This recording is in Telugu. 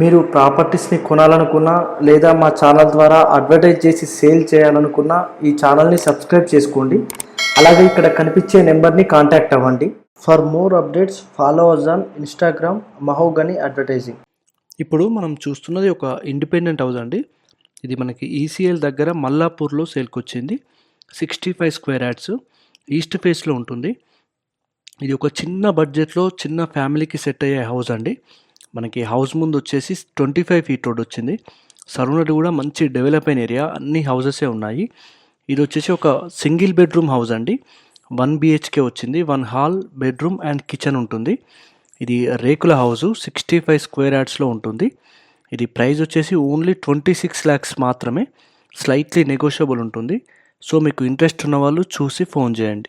మీరు ప్రాపర్టీస్ని కొనాలనుకున్నా లేదా మా ఛానల్ ద్వారా అడ్వర్టైజ్ చేసి సేల్ చేయాలనుకున్నా ఈ ఛానల్ని సబ్స్క్రైబ్ చేసుకోండి. అలాగే ఇక్కడ కనిపించే నెంబర్ని కాంటాక్ట్ అవ్వండి. For more updates follow us on Instagram Mahogany advertising ఇప్పుడు మనం చూస్తున్నది ఒక ఇండిపెండెంట్ హౌస్ అండి. ఇది మనకి ఈసీఎల్ దగ్గర మల్లాపూర్లో సేల్కి వచ్చింది sixty five square yards east ఫేస్లో ఉంటుంది. ఇది ఒక చిన్న బడ్జెట్లో చిన్న ఫ్యామిలీకి సెట్ అయ్యే హౌస్ అండి. మనకి హౌస్ ముందు వచ్చేసి ట్వంటీ ఫైవ్ ఫీట్ రోడ్ వచ్చింది. సరౌండెడ్ కూడా మంచి డెవలప్ అయిన ఏరియా అన్ని హౌసెసే ఉన్నాయి. ఇది వచ్చేసి ఒక సింగిల్ బెడ్రూమ్ హౌస్ అండి. వన్ బిహెచ్కే వచ్చింది. One hall bedroom and kitchen ఉంటుంది. ఇది రేకుల హౌస్ సిక్స్టీ ఫైవ్ స్క్వేర్ యార్డ్స్లో ఉంటుంది. ఇది ప్రైస్ వచ్చేసి ఓన్లీ ట్వంటీ సిక్స్ ల్యాక్స్ మాత్రమే. స్లైట్లీ నెగోషియబుల్ ఉంటుంది. సో మీకు ఇంట్రెస్ట్ ఉన్న వాళ్ళు చూసి ఫోన్ చేయండి.